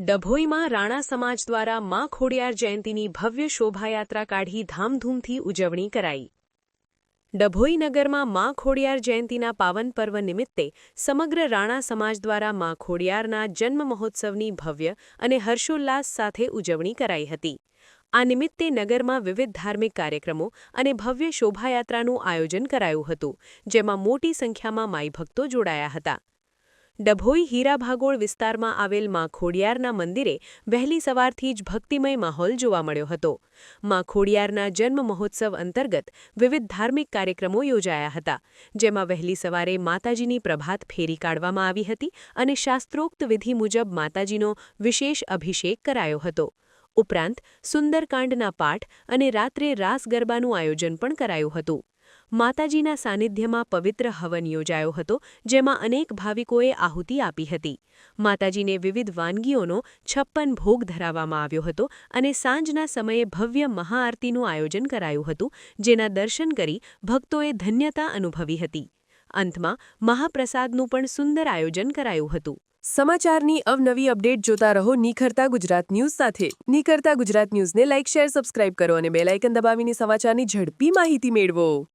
ડભોઈમાં રાણા સમાજ દ્વારા મા ખોડિયાર જયંતીની ભવ્ય શોભાયાત્રા કાઢી ધામધૂમથી ઉજવણી કરાઈ. ડભોઈ નગરમાં મા ખોડિયાર જયંતીના પાવન પર્વ નિમિત્તે સમગ્ર રાણા સમાજ દ્વારા મા ખોડિયારના જન્મ મહોત્સવની ભવ્ય અને હર્ષોલ્લાસ સાથે ઉજવણી કરાઈ હતી. આ નિમિત્તે નગરમાં વિવિધ ધાર્મિક કાર્યક્રમો અને ભવ્ય શોભાયાત્રાનું આયોજન કરાયું હતું, જેમાં મોટી સંખ્યામાં માઈ ભક્તો જોડાયા હતા. ડભોઈ હીરાભાગોળ વિસ્તારમાં આવેલ મા ખોડિયારના મંદિરે વહેલી સવારથી જ ભક્તિમય માહોલ જોવા મળ્યો હતો. મા ખોડિયારના જન્મ મહોત્સવ અંતર્ગત વિવિધ ધાર્મિક કાર્યક્રમો યોજાયા હતા, જેમાં વહેલી સવારે માતાજીની પ્રભાત ફેરી કાઢવામાં આવી હતી અને શાસ્ત્રોક્ત વિધિ મુજબ માતાજીનો વિશેષ અભિષેક કરાયો હતો. ઉપરાંત સુંદરકાંડના પાઠ અને રાત્રે રાસ ગરબાનું આયોજન પણ કરાયું હતું. માતાજીના સાનિધ્યમાં પવિત્ર હવન યોજાયો હતો, જેમાં અનેક ભાવિકોએ આહુતિ આપી હતી. માતાજીને વિવિધ વાનગીઓનો છપ્પન ભોગ ધરાવવામાં આવ્યો હતો અને સાંજના સમયે ભવ્ય મહાઆરતીનું આયોજન કરાયું હતું, જેના દર્શન કરી ભક્તોએ ધન્યતા અનુભવી હતી. અંતમાં મહાપ્રસાદનું પણ સુંદર આયોજન કરાયું હતું. સમાચારની અવનવી અપડેટ જોતા રહો નિખરતા ગુજરાત ન્યૂઝ સાથે. નિખરતા ગુજરાત ન્યૂઝને લાઇક, શેર, સબસ્ક્રાઇબ કરો અને બેલાઇકન દબાવીને સમાચારની ઝડપી માહિતી મેળવો.